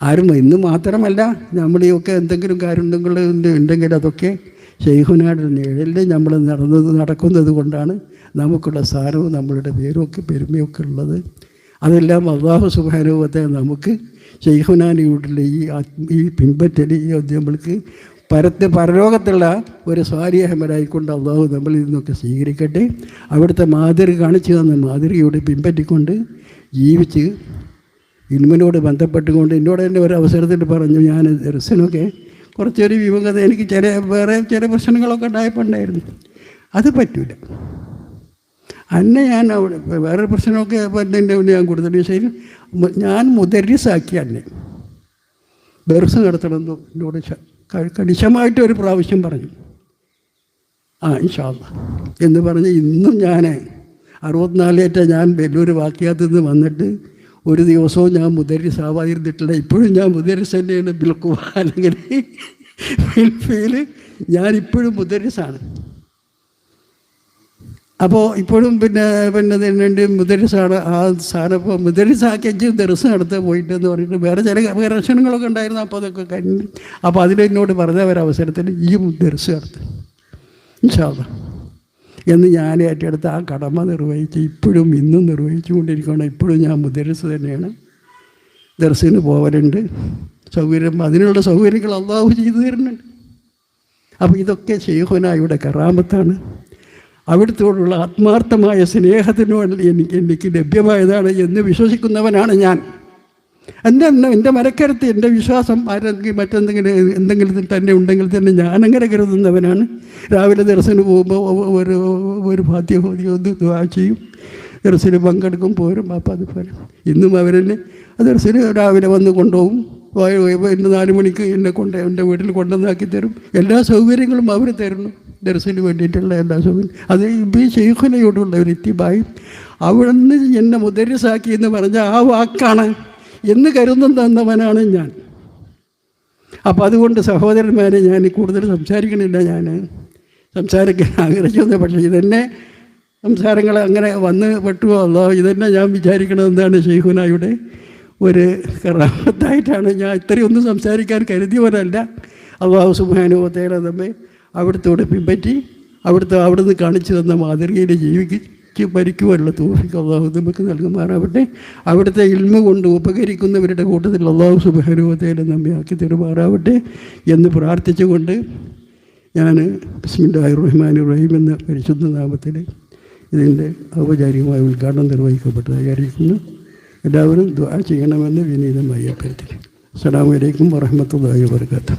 ആരും ഇന്ന് മാത്രമല്ല നമ്മളെയൊക്കെ എന്തെങ്കിലും കാര്യം ഉണ്ടെങ്കിൽ അതൊക്കെ ഷെയ്ഖുനാട് നിഴലിൽ നമ്മൾ നടന്നത് നടക്കുന്നത് കൊണ്ടാണ് നമുക്കുള്ള സാരവും നമ്മളുടെ പേരും ഒക്കെ പെരുമയൊക്കെ ഉള്ളത്. അതെല്ലാം അള്ളാഹു സുഖാനുഭവത്തെ നമുക്ക് ഷെയ്ഖുനാനിയുടെ ഈ ഈ പിൻപറ്റൽ ഈ നമ്മൾക്ക് പരത്തെ പരലോകത്തുള്ള ഒരു സ്വാരിയഹമരായിക്കൊണ്ട് അള്ളാഹു നമ്മളിൽ നിന്നൊക്കെ സ്വീകരിക്കട്ടെ. അവിടുത്തെ മാതൃക കാണിച്ചു തന്ന മാതൃകയോട് പിൻപറ്റിക്കൊണ്ട് ജീവിച്ച് ഇൽമിനോട് ബന്ധപ്പെട്ടുകൊണ്ട് എന്നോട് തന്നെ ഒരു അവസരത്തിൽ പറഞ്ഞു ഞാൻ ദർശനമൊക്കെ കുറച്ചൊരു വിമുഖത എനിക്ക് ചില വേറെ ചില പ്രശ്നങ്ങളൊക്കെ ഉണ്ടായപ്പോൾ ഉണ്ടായിരുന്നു അത് പറ്റൂല. അന്നെ ഞാൻ അവിടെ വേറെ പ്രശ്നമൊക്കെ മുന്നേ ഞാൻ കൊടുത്തിട്ട് ശരി ഞാൻ മുദരിസാക്കി അന്നെ. ദർസ് നടത്തണമെന്ന് എന്നോട് കണിശമായിട്ട് ഒരു പ്രാവശ്യം പറഞ്ഞു. ആ ഇൻഷാല്ല എന്ന് പറഞ്ഞ് ഇന്നും ഞാൻ അറുപത്തിനാലേറ്റ ഞാൻ വലിയൊരു വാക്യാത്തിൽ നിന്ന് വന്നിട്ട് ഒരു ദിവസവും ഞാൻ മുദരിസ് ആവാതിരുന്നിട്ടില്ല. ഇപ്പോഴും ഞാൻ മുദരിസ് തന്നെയാണ്. ബിൽക്കുക അല്ലെങ്കിൽ ഫിൽഫിയിൽ ഞാനിപ്പോഴും മുദരിസാണ് അപ്പോൾ ഇപ്പോഴും പിന്നെ പിന്നെ തിന്നേണ്ടി മുദരിസാണ് ആ സാധനം ഇപ്പോൾ മുദരിസാക്കി ദർസ് നടത്ത് പോയിട്ട് എന്ന് പറഞ്ഞിട്ട് വേറെ ചില വേറെ ലക്ഷണങ്ങളൊക്കെ ഉണ്ടായിരുന്നു. അപ്പോൾ അതൊക്കെ കഴിഞ്ഞ് അപ്പോൾ അതിലെന്നോട് പറഞ്ഞ ഒരവസരത്തിൽ ഈ ദർസ് നടത്ത്. ഇൻഷാല്ല എന്ന് ഞാൻ ഏറ്റെടുത്ത് ആ കടമ നിർവഹിച്ച് ഇപ്പോഴും ഇന്നും നിർവഹിച്ചു കൊണ്ടിരിക്കുകയാണ് ഇപ്പോഴും ഞാൻ മുദ്രസ് തന്നെയാണ്. ദർസിന് പോവലുണ്ട്. സൗകര്യം അതിനുള്ള സൗകര്യങ്ങൾ അള്ളാഹു ചെയ്തു തരുന്നുണ്ട്. അപ്പോൾ ഇതൊക്കെ ഷെയ്ഖുനായുടെ കറാമത്താണ്. അവിടുത്തോടുള്ള ആത്മാർത്ഥമായ സ്നേഹത്തിനോട് എനിക്ക് എനിക്ക് ലഭ്യമായതാണ് എന്ന് വിശ്വസിക്കുന്നവനാണ് ഞാൻ. എന്റെ എന്റെ മരക്കരത്ത് എന്റെ വിശ്വാസം ആരെങ്കിലും മറ്റെന്തെങ്കിലും എന്തെങ്കിലും തന്നെ ഉണ്ടെങ്കിൽ തന്നെ ഞാൻ അങ്ങനെ കരുതുന്നവനാണ്. രാവിലെ ദർശനം പോകുമ്പോൾ ഒരു ഒരു ഒന്ന് ദ്വാ ചെയ്യും. ദർശനം പങ്കെടുക്കും പോരും അപ്പം അതുപോലെ ഇന്നും അവരെന്നെ ദർശനം രാവിലെ വന്ന് കൊണ്ടുപോകും. ഇന്ന് നാല് മണിക്ക് എന്നെ കൊണ്ട് എന്റെ വീട്ടിൽ കൊണ്ടുവന്നാക്കി തരും. എല്ലാ സൗകര്യങ്ങളും അവർ തരുന്നു. ദർശന് വേണ്ടിയിട്ടുള്ള എല്ലാ സൗകര്യം. അത് ഈ ഷെയ്ഖുനയോടുള്ള ഒരു ഇത്തിബായി. അവിടുന്ന് എന്നെ മുദരിസാക്കി എന്ന് പറഞ്ഞ ആ വാക്കാണ് എന്ന് കരുതുന്ന തന്നവനാണ് ഞാൻ. അപ്പോൾ അതുകൊണ്ട് സഹോദരന്മാരെ ഞാൻ കൂടുതൽ സംസാരിക്കണില്ല ഞാൻ. സംസാരിക്കാൻ ആഗ്രഹിക്കുന്നു പക്ഷേ ഇതെന്നെ സംസാരങ്ങൾ അങ്ങനെ വന്ന് പെട്ടുവോ? അല്ലോ ഇതെന്നെ ഞാൻ വിചാരിക്കണമെന്നാണ് ഷെയ്ഖുനായുടെ ഒരു കറാമത്തായിട്ടാണ് ഞാൻ ഇത്രയൊന്നും സംസാരിക്കാൻ കരുതിയവരല്ല അള്ളാഹു സുബാനുഭവത്തേടെ നമ്മെ അവിടുത്തോട് പിൻപറ്റി അവിടുത്തെ അവിടുന്ന് കാണിച്ചു തന്ന മാതൃകയിൽ ജീവിക്ക് ഭരിക്കുവാനുള്ള തോഫിക്ക് അള്ളാഹു നമുക്ക് നൽകുമാറാവട്ടെ. അവിടുത്തെ ഇൽമ കൊണ്ട് ഉപകരിക്കുന്നവരുടെ കൂട്ടത്തിൽ അള്ളാഹു സുബാനുഭവത്തേരെ നമ്മെ ആക്കി തരുമാറാവട്ടെ എന്ന് പ്രാർത്ഥിച്ചുകൊണ്ട് ഞാൻ ബിസ്മില്ലാഹി റഹ്മാൻ റഹീം എന്ന പരിശുദ്ധ നാമത്തിൽ ഇതിന്റെ ഔപചാരികമായ ഉദ്ഘാടനം നിർവഹിക്കപ്പെട്ടതായി അറിയിക്കുന്നു. എല്ലാവരും ദ്വാ ചെയ്യണമെന്ന് വിനീതമായി അഭ്യർത്ഥിക്കും അസ്സാം വലൈക്കും വറഹ്മത്തുള്ളാഹി വബറകാതുഹു.